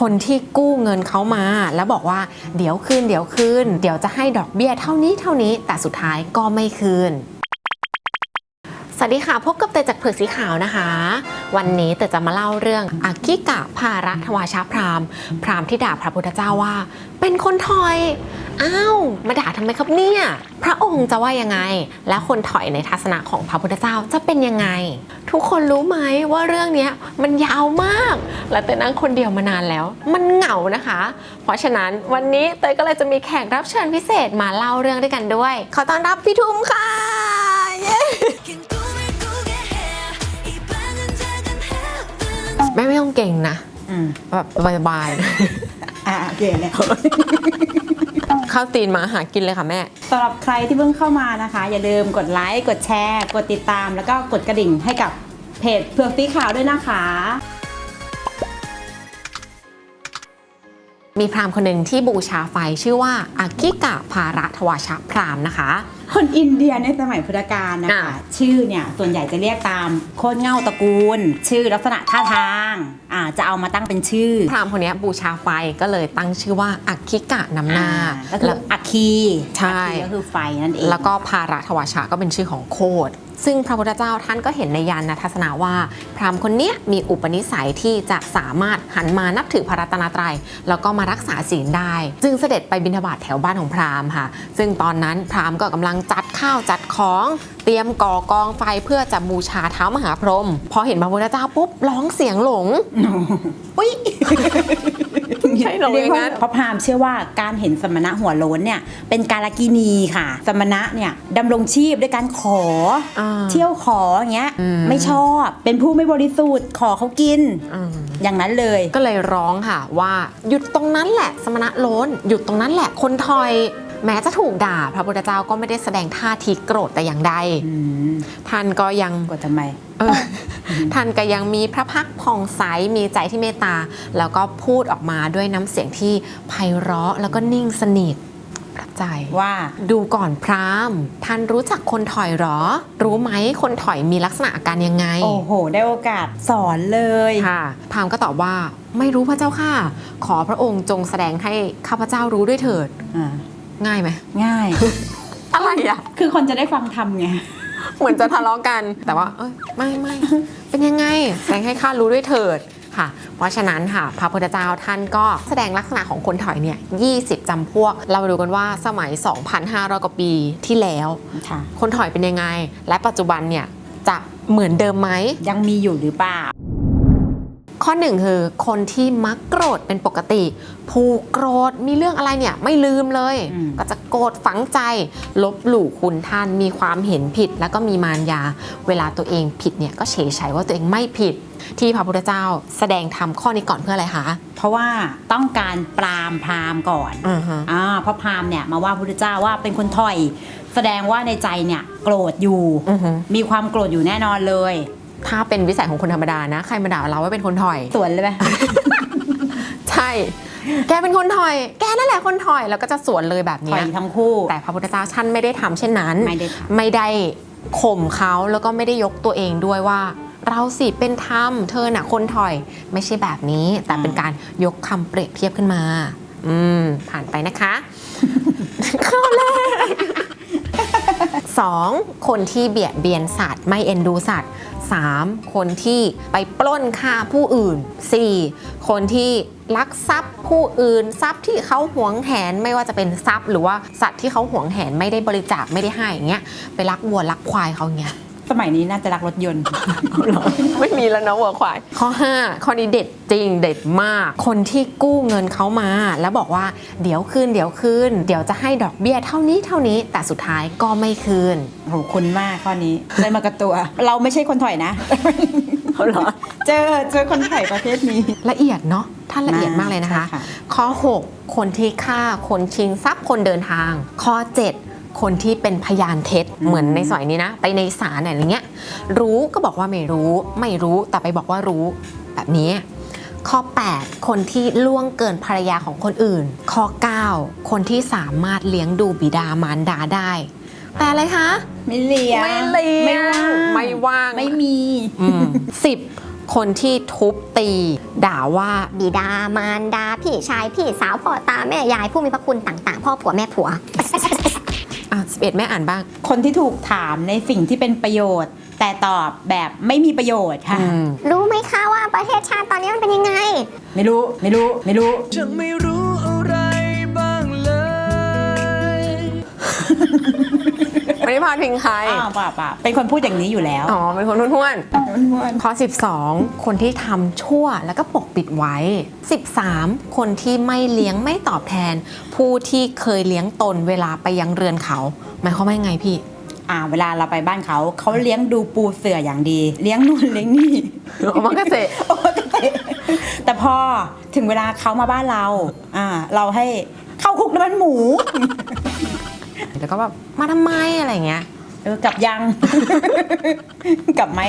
คนที่กู้เงินเขามา แล้วบอกว่าเดี๋ยวคืนเดี๋ยวคืนเดี๋ยวจะให้ดอกเบี้ยเท่านี้เท่านี้แต่สุดท้ายก็ไม่คืนสวัสดีค่ะ พบกับเตยจากเผือกสีขาวนะคะ วันนี้เตยจะมาเล่าเรื่องอากิกะภาระทวาชาพรามพรามที่ด่าพระพุทธเจ้าว่า เป็นคนถอย อ้าวมาด่าทำไมครับเนี่ย พระองค์จะว่ายังไง และคนถอยในทัศนะของพระพุทธเจ้าจะเป็นยังไง ทุกคนรู้ไหมว่าเรื่องนี้มันยาวมาก และเตยนั่งคนเดียวมานานแล้ว มันเหงานะคะ เพราะฉะนั้นวันนี้เตยก็เลยจะมีแขกรับเชิญพิเศษมาเล่าเรื่องด้วยกันด้วย ขอต้อนรับพี่ทุมค่ะเย้แม่ไม่ต้องเก่งนะแบบบายๆาอ่าเก่งเนี่ย ข้าตีนมาหากินเลยค่ะแม่ สำหรับใครที่เพิ่งเข้ามานะคะ อย่าลืมกดไลค์กดแชร์ กดติดตาม แล้วก็กดกระดิ่งให้กับเพจเผือกสีขาวด้วยนะคะ มีพราหมณ์คนหนึ่งที่บูชาไฟชื่อว่าอากิกะภาระทวาชพราหมณ์นะคะ คนอินเดียในสมัยพุทธกาลนะคะ อ่าชื่อเนี่ยส่วนใหญ่จะเรียกตามโคนเง่าตระกูล ชื่อลักษณะท่าทางอ่าจะเอามาตั้งเป็นชื่อพราหมณ์คนนี้บูชาไฟก็เลยตั้งชื่อว่าอากิกะนำหน้า อ่าก็คือแล้วอัคคีใช่ อัคคีก็คือไฟนั่นเอง แล้วก็ภาระทวาชาก็เป็นชื่อของโคดซึ่งพระพุทธเจ้าท่านก็เห็นในยานทัศนะว่า พราหมณ์คนเนี้ยมีอุปนิสัยที่จะสามารถหันมานับถือพระรัตนตรัยแล้วก็มารักษาศีลได้ จึงเสด็จไปบิณฑบาตแถวบ้านของพราหมณ์ค่ะ ซึ่งตอนนั้นพราหมณ์ก็กำลังจัดข้าวจัดของเตรียมก่อกองไฟเพื่อจะบูชาเท้ามหาพรหมพอเห็นพระพุทธเจ้าปุ๊บร้องเสียงหลงอุ้ยใช่เหรออย่างนั้นเพราะพราหมณ์เชื่อว่าการเห็นสมณะหัวโล้นเนี่ยเป็นการกินีค่ะ สมณะเนี่ยดำรงชีพด้วยการขออาเที่ยวขออย่างเงี้ยอืมไม่ชอบเป็นผู้ไม่บริสุทธิ์ขอเขากินอืมอย่างนั้นเลยก็เลยร้องค่ะว่า หยุดตรงนั้นแหละสมณะโลนหยุดตรงนั้นแหละคนถอย แม้จะถูกด่าพระพุทธเจ้าก็ไม่ได้แสดงท่าทีโกรธแต่อย่างใดอืมท่านก็ยังกดทำไมเออท่านก็ยังมีพระพักตร์ผ่องใสมีใจที่เมตตา แล้วก็พูดออกมาด้วยน้ำเสียงที่ไพเราะแล้วก็นิ่งสนิทประทับใจว่าดูก่อนพราหมณ์ท่านรู้จักคนถอยเหรอ รู้ไหมคนถอยมีลักษณะอาการยังไง โอ้โห ได้โอกาสสอนเลยค่ะพราหมณ์ก็ตอบว่าไม่รู้พระเจ้าค่ะ ขอพระองค์จงแสดงให้ข้าพเจ้ารู้ด้วยเถิดอ่า ง่ายไหมง่าย อะไรอะ คือคนจะได้ฟังทำไง เหมือนจะทะเลาะกัน แต่ว่า เอ้ยไม่ไม่เป็นยังไงแสดงให้ข้ารู้ด้วยเถิดค่ะ เพราะฉะนั้นค่ะ พระพุทธเจ้าท่านก็แสดงลักษณะของคนถอยเนี่ย 20 จำพวก เรามาดูกันว่าสมัย 2,500 กว่าปีที่แล้วค่ะคนถอยเป็นยังไง และปัจจุบันเนี่ยจะเหมือนเดิมไหม ยังมีอยู่หรือเปล่า ข้อหนึ่งคือคนที่มักโกรธเป็นปกติ ผูกโกรธมีเรื่องอะไรเนี่ยไม่ลืมเลยอืมก็จะโกรธฝังใจ ลบหลู่คุณท่านมีความเห็นผิด แล้วก็มีมารยา เวลาตัวเองผิดเนี่ยก็เฉยชัยว่าตัวเองไม่ผิด ที่พระพุทธเจ้าแสดงธรรมข้อนี้ก่อนเพื่ออะไรคะ เพราะว่าต้องการปรามพราหมณ์ก่อนอือฮะอ่าเพราะพราหมณ์เนี่ยมาว่าพระพุทธเจ้าว่าเป็นคนถอย แสดงว่าในใจเนี่ยโกรธอยู่อือฮึมีความโกรธอยู่แน่นอนเลย ถ้าเป็นวิสัยของคนธรรมดานะ ใครมาด่าเราว่าเป็นคนถอย สวนเลยไหม ใช่ แกเป็นคนถอย แกนั่นแหละคนถอย แล้วก็จะสวนเลยแบบถเนี้อยยทั้งคู่ แต่พระพุทธเจ้าท่านไม่ได้ทำเช่นนั้น ไม่ได้ทำ ไม่ได้ข่มเขาแล้วก็ไม่ได้ยกตัวเองด้วยว่า เราสิเป็นธรรมเธอน่ะคนถอย ไม่ใช่แบบนี้ แต่เป็นการยกคำเปรียบเทียบขึ้นมา อืม ผ่านไปนะคะ ข้อแรก สองคนที่เบียดเบียนสัตว์ ไม่เอ็นดูสัตว์ 3. คนที่ไปปล้นฆ่าผู้อื่น 4. คนที่ลักทรัพย์ผู้อื่นทรัพย์ที่เขาหวงแหนไม่ว่าจะเป็นทรัพย์ หรือว่าสัตว์ที่เขาหวงแหนไม่ได้บริจาคไม่ได้ให้อย่างเงี้ยไปลักวัวลักควายเขาอย่างเงี้ย สมัยนี้น่าจะรักรถยนต์ ไม่มีแล้วนะวัวควาย ข้อ 5 ข้อนี้เด็ดจริงเด็ดมาก คนที่กู้เงินเขามา แล้วบอกว่าเดี๋ยวคืนเดี๋ยวคืนเดี๋ยวจะให้ดอกเบี้ยเท่านี้เท่านี้แต่สุดท้ายก็ไม่คืนโหคุณมากข้อนี้ได้มากับตัว เราไม่ใช่คนถอยนะ เขาเหรอ เจอเจอคนถอยประเภทนี้ ละเอียดเนาะท่านละเอียดมากเลยนะคะใช่ค่ะข้อ 6 คนที่ฆ่าคนชิงทรัพย์คนเดินทาง ข้อ 7 คนที่เป็นพยานเท็จเหมือนในสมัยนี้นะ ไปในศาลอะไรเงี้ยรู้ก็บอกว่าไม่รู้ไม่รู้แต่ไปบอกว่ารู้แบบนี้ ข้อ 8 คนที่ล่วงเกินภรรยาของคนอื่น ข้อ 9 คนที่สามารถเลี้ยงดูบิดามารดาได้แต่อะไรคะไม่เลี้ยงไม่เลี้ยงไม่ว่างไม่ว่างไม่มีสิบคนที่ทุบตี ด่าว่าบิดามารดาพี่ชายพี่สาวพ่อตาแม่ยายผู้มีพระคุณต่าง ๆ พ่อผัวแม่ผัว อะ11 แม่อ่านบ้าง คนที่ถูกถามในสิ่งที่เป็นประโยชน์ แต่ตอบแบบไม่มีประโยชน์ค่ะ อืม รู้ไหมคะว่าประเทศชาติตอนนี้มันเป็นยังไง ไม่รู้ ไม่รู้ ไม่รู้ฉันไม่รู้ ไม่ได้พาดพิงใครอ้าวป่าป่าเป็นคนพูดอย่างนี้อยู่แล้ว อ๋อเป็นคนท้วนๆข้อ12 คนที่ทำชั่วแล้วก็ปกปิดไว้ 13 คนที่ไม่เลี้ยงไม่ตอบแทน ผู้ที่เคยเลี้ยงตนเวลาไปยังเรือนเขาหมายความว่ายังไงพี่ อ่า เวลาเราไปบ้านเขาเขาเลี้ยงดูปูเสืออย่างดี เลี้ยงนู่นเลี้ยงนี่ โอมากาเสะ โอมากาเสะแต่พอถึงเวลาเขามาบ้านเรา อ่า เราให้เข้าคุกน้ำมันหมู แล้วก็แบบมาทำไมอะไรเงี้ยเออกลับยัง กลับไหม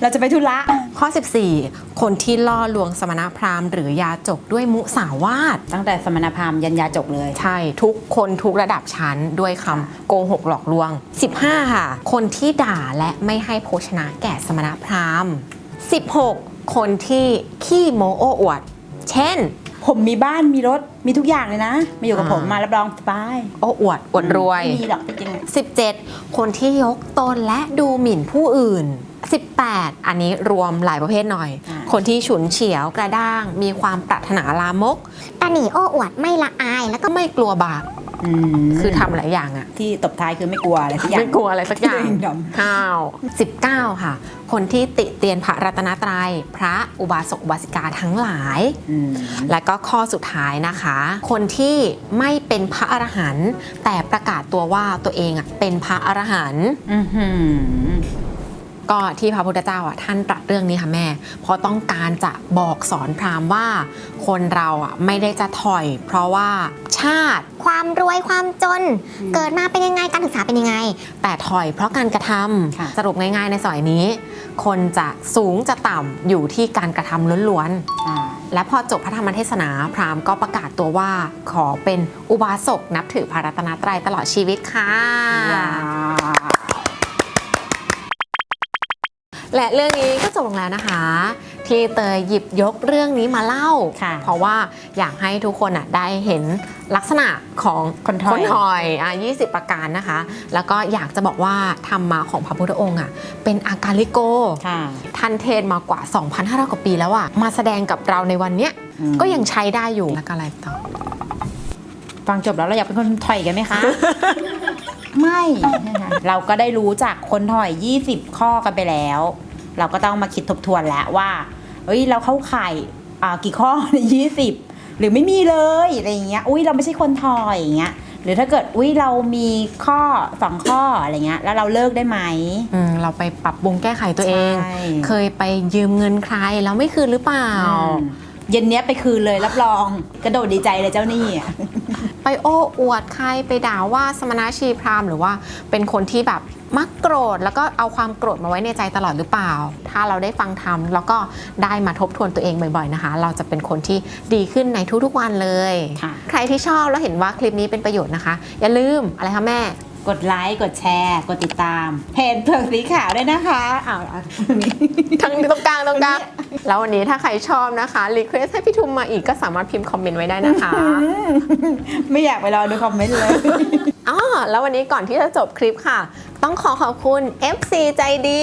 เราจะไปธุระ ข้อ 14 คนที่ล่อลวงสมณพราหมณ์หรือยาจกด้วยมุสาวาท ตั้งแต่สมณพราหมณ์ยันยาจกเลย ใช่ ทุกคนทุกระดับชั้นด้วยคำโกหกหลอกลวง 15 ค่ะ คนที่ด่าและไม่ให้โภชนะแก่สมณพราหมณ์ 16 คนที่ขี้โมโอ้อวด เช่น ผมมีบ้านมีรถมีทุกอย่างเลยนะ มาอยู่กับอ่าผมมารับรองสบายโอ้อวดอวดรวย ไม่มีหรอกจริง17 คนที่ยกตนและดูหมิ่นผู้อื่น 18 อันนี้รวมหลายประเภทหน่อย คนที่ฉุนเฉียวกระด้าง มีความปรารถนาลามก ตาหนีโอ้อวดไม่ละอายแล้วก็ ก็ไม่กลัวบาปๆอืม คือทำหลายอย่างอะที่ตบท้ายคือไม่กลัวอะไรสักอย่างไม่กลัวอะไรสักอย่างเองดำห้าว19ค่ะ คนที่ติเตียนพระรัตนตรัย พระอุบาสกอุบาสิกาทั้งหลายอืมและก็ข้อสุดท้ายนะคะ คนที่ไม่เป็นพระอรหันต์แต่ประกาศตัวว่าตัวเองอะเป็นพระอรหันต์อื้อหือ ก็ที่พระพุทธเจ้าอะท่านตรัสเรื่องนี้ค่ะแม่ เพราะต้องการจะบอกสอนพราหมณ์ว่า คนเราอะไม่ได้จะถอย เพราะว่าชาติความรวยความจน เกิดมาเป็นยังไงการศึกษาเป็นยังไง แต่ถอยเพราะการกระทค่ะำสรุปง่ายๆในสอยนี้ คนจะสูงจะต่ำอยู่ที่การกระทำล้วนอ่าๆและพอจบพระธรรมเทศนาพราหมณ์ก็ประกาศตัวว่าขอเป็นอุบาสกนับถือพระรัตนตรัยตลอดชีวิตค่ะว้าว และเรื่องนี้ก็จบลงแล้วนะคะ ที่เตยหยิบยกเรื่องนี้มาเล่า ค่ะเพราะว่าอยากให้ทุกคนอะได้เห็นลักษณะของคนถอยถอยอะ20 ประการนะคะ แล้วก็อยากจะบอกว่าธรรมะของพระพุทธองค์อะเป็นอาการลิโก ค่ะท่านเทศน์มากว่า 2,500 กว่าปีแล้วอะมาแสดงกับเราในวันเนี้ยอืม ก็ยังใช้ได้อยู่แล้วก็อะไรต่อ ฟังจบแล้วเราอยากเป็นคนถอยกันไหมคะ ไม่นะคะเราก็ได้รู้จากคนถอย 20 ข้อกันไปแล้ว เราก็ต้องมาคิดทบทวนแล้วว่าเอ้ยเราเข้าข่ายอ่ากี่ข้อใน20หรือไม่มีเลยอะไรอย่างเงี้ยอุ้ยเราไม่ใช่คนถอยอย่างเงี้ยหรือถ้าเกิดอุ้ยเรามีข้อสองข้ออะไรเงี้ยแล้วเราเลิกได้ไหมอืมเราไปปรับปรุงแก้ไขตัวเองใช่เคยไปยืมเงินใครแล้วไม่คืนหรือเปล่าอืมเย็นเนี้ยไปคืนเลยรับรองกระโดดดีใจเลยเจ้าหนี่อะ ไปโอ้อวดใครไปด่าว่าสมณชีพราหมณ์หรือว่าเป็นคนที่แบบมักโกรธแล้วก็เอาความโกรธมาไว้ในใจตลอดหรือเปล่า ถ้าเราได้ฟังธรรมแล้วก็ได้มาทบทวนตัวเองบ่อยๆนะคะ เราจะเป็นคนที่ดีขึ้นในทุกๆวันเลยค่ะใครที่ชอบแล้วเห็นว่าคลิปนี้เป็นประโยชน์นะคะ อย่าลืมอะไรคะแม่ กดไลค์กดแชร์ กดติดตาม เพจเผือกสีขาวด้วยนะคะอ้าวอะทั้งตรงกลางตรงกลางแล้ววันนี้ถ้าใครชอบนะคะรีเควสให้พี่ทุมมาอีกก็สามารถพิมพ์คอมเมนต์ไว้ได้นะคะไม่อยากไปรอดูคอมเมนต์เลยอ๋อแล้ววันนี้ก่อนที่จะจบคลิปค่ะ ต้องขอขอบคุณ FC ใจดี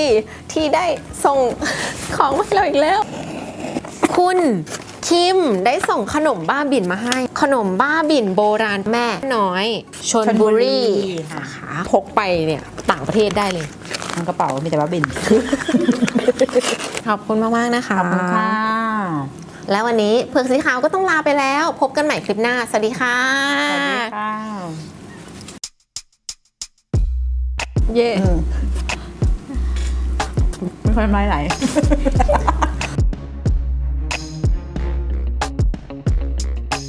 ที่ได้ส่งของมาให้เราอีกแล้ว คุณ คิมได้ส่งขนมบ้าบินมาให้ ขนมบ้าบินโบราณแม่น้อยชนบุรีชลบุรีค่ะนะคะพกไปเนี่ยต่างประเทศได้เลยทั้งกระเป๋ามีแต่ว่าบิน ขอบคุณมาก ๆ นะคะขอบคุณค่ะแล้ววันนี้เผือกสีขาวก็ต้องลาไปแล้ว พบกันใหม่คลิปหน้า สวัสดีค่ะ สวัสดีค่ะ เย่ไม่ค่อยน้ำลายไหล